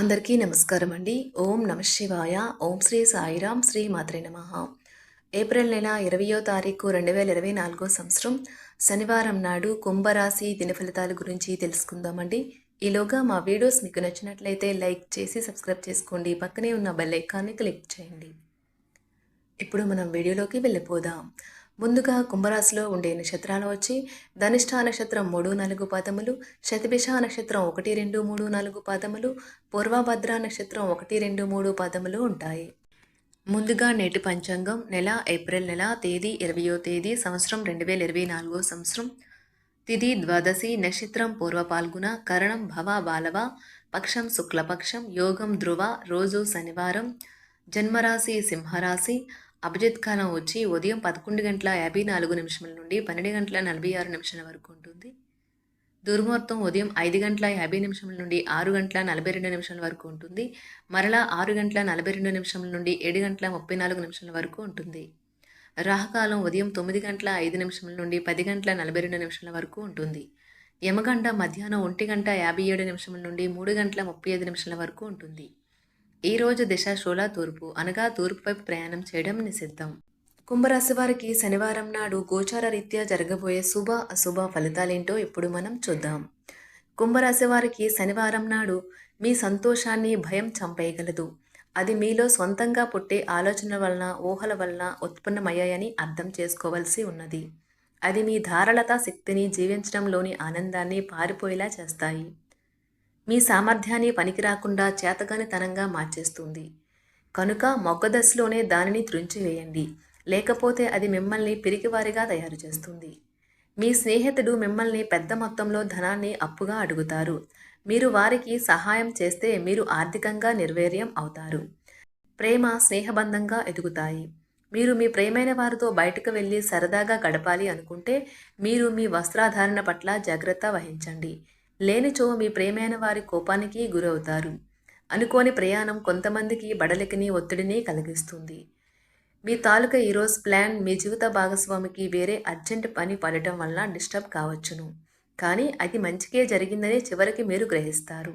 అందరికీ నమస్కారం అండి. ఓం నమ శివాయ. ఓం శ్రీ సాయిరాం శ్రీ మాత్రే నమ. ఏప్రిల్ నెల ఇరవయో తారీఖు రెండు వేల ఇరవై నాలుగో సంవత్సరం శనివారం నాడు కుంభరాశి దిన ఫలితాల గురించి తెలుసుకుందామండి. ఈలోగా మా వీడియోస్ మీకు నచ్చినట్లయితే లైక్ చేసి సబ్స్క్రైబ్ చేసుకోండి. పక్కనే ఉన్న బెల్ ఐకాన్ని క్లిక్ చేయండి. ఇప్పుడు మనం వీడియోలోకి వెళ్ళిపోదాం. ముందుగా కుంభరాశిలో ఉండే నక్షత్రాలు వచ్చి ధనిష్ఠ నక్షత్రం మూడు నాలుగు పాదములు శతభిష నక్షత్రం ఒకటి రెండు మూడు నాలుగు పాదములు పూర్వభద్ర నక్షత్రం ఒకటి రెండు మూడు పాదములు ఉంటాయి. ముందుగా నేటి పంచాంగం నెల ఏప్రిల్ నెల తేదీ ఇరవయో తేదీ సంవత్సరం రెండు వేల ఇరవై నాలుగో సంవత్సరం. తిథి ద్వాదశి నక్షత్రం పూర్వ పాల్గొన కరణం భవ బాలవ పక్షం శుక్లపక్షం యోగం ధ్రువ రోజు శనివారం జన్మరాశి సింహరాశి అభిజిత్ కాలం వచ్చి ఉదయం పదకొండు గంటల యాభై నాలుగు నిమిషముల నుండి పన్నెండు గంటల నలభై ఆరు నిమిషాల వరకు ఉంటుంది. దుర్ముహూర్తం ఉదయం ఐదు గంటల యాభై నిమిషముల నుండి ఆరు గంటల నలభై రెండు నిమిషాల వరకు ఉంటుంది. మరలా ఆరు గంటల నలభై రెండు నిమిషముల నుండి ఏడు గంటల ముప్పై నాలుగు నిమిషాల వరకు ఉంటుంది. రాహకాలం ఉదయం తొమ్మిది గంటల ఐదు నిమిషముల నుండి పది గంటల నలభై రెండు నిమిషాల వరకు ఉంటుంది. యమగంట మధ్యాహ్నం ఒంటి గంట యాభై ఏడు నిమిషముల నుండి మూడు గంటల ముప్పై ఐదు నిమిషాల వరకు ఉంటుంది. ఈ రోజు దిశ షోలా తూర్పు అనగా తూర్పు వైపు ప్రయాణం చేయడం నిషిద్ధం. కుంభరాశి వారికి శనివారం నాడు గోచార రీత్యా జరగబోయే శుభ అశుభ ఫలితాలేంటో ఇప్పుడు మనం చూద్దాం. కుంభరాశి వారికి శనివారం నాడు మీ సంతోషాన్ని భయం చంపేయగలదు. అది మీలో సొంతంగా పుట్టే ఆలోచనల వలన ఊహల వలన ఉత్పన్నమయ్యాయని అర్థం చేసుకోవలసి ఉన్నది. అది మీ ధారళత శక్తిని జీవించడంలోని ఆనందాన్ని పారిపోయేలా చేస్తాయి. మీ సామర్థ్యాన్ని పనికి రాకుండా చేతగానితనంగా మార్చేస్తుంది. కనుక మొగ్గదశలోనే దానిని త్రుంచివేయండి లేకపోతే అది మిమ్మల్ని పిరికివారిగా తయారు చేస్తుంది. మీ స్నేహితుడు మిమ్మల్ని పెద్ద మొత్తంలో ధనాన్ని అప్పుగా అడుగుతారు. మీరు వారికి సహాయం చేస్తే మీరు ఆర్థికంగా నిర్వీర్యం అవుతారు. ప్రేమ స్నేహబంధంగా ఎదుగుతాయి. మీరు మీ ప్రేమైన వారితో బయటకు వెళ్ళి సరదాగా గడపాలి అనుకుంటే మీరు మీ వస్త్రాధారణ పట్ల జాగ్రత్త వహించండి. లేనిచో మీ ప్రేమైన వారి కోపానికి గురవుతారు. అనుకోని ప్రయాణం కొంతమందికి బడలికని ఒత్తిడిని కలిగిస్తుంది. మీ తాలూకా ఈరోజు ప్లాన్ మీ జీవిత భాగస్వామికి వేరే అర్జెంట్ పని పడటం వల్ల డిస్టర్బ్ కావచ్చును. కానీ అది మంచికే జరిగిందని చివరికి మీరు గ్రహిస్తారు.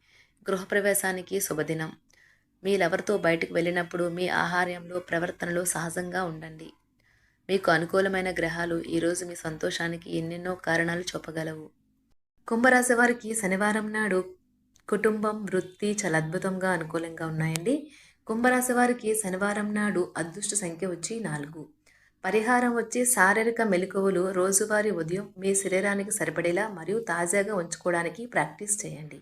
గృహప్రవేశానికి శుభదినం. మీ బయటకు వెళ్ళినప్పుడు మీ ఆహార్యంలో ప్రవర్తనలో సహజంగా ఉండండి. మీకు అనుకూలమైన గ్రహాలు ఈరోజు మీ సంతోషానికి ఎన్నెన్నో కారణాలు చూపగలవు. కుంభరాశి వారికి శనివారం నాడు కుటుంబం వృత్తి చాలా అద్భుతంగా అనుకూలంగా ఉన్నాయండి. కుంభరాశి వారికి శనివారం నాడు అదృష్ట సంఖ్య వచ్చి నాలుగు. పరిహారం వచ్చి శారీరక మెలకువలు రోజువారీ ఉదయం మీ శరీరానికి సరిపడేలా మరియు తాజాగా ఉంచుకోవడానికి ప్రాక్టీస్ చేయండి.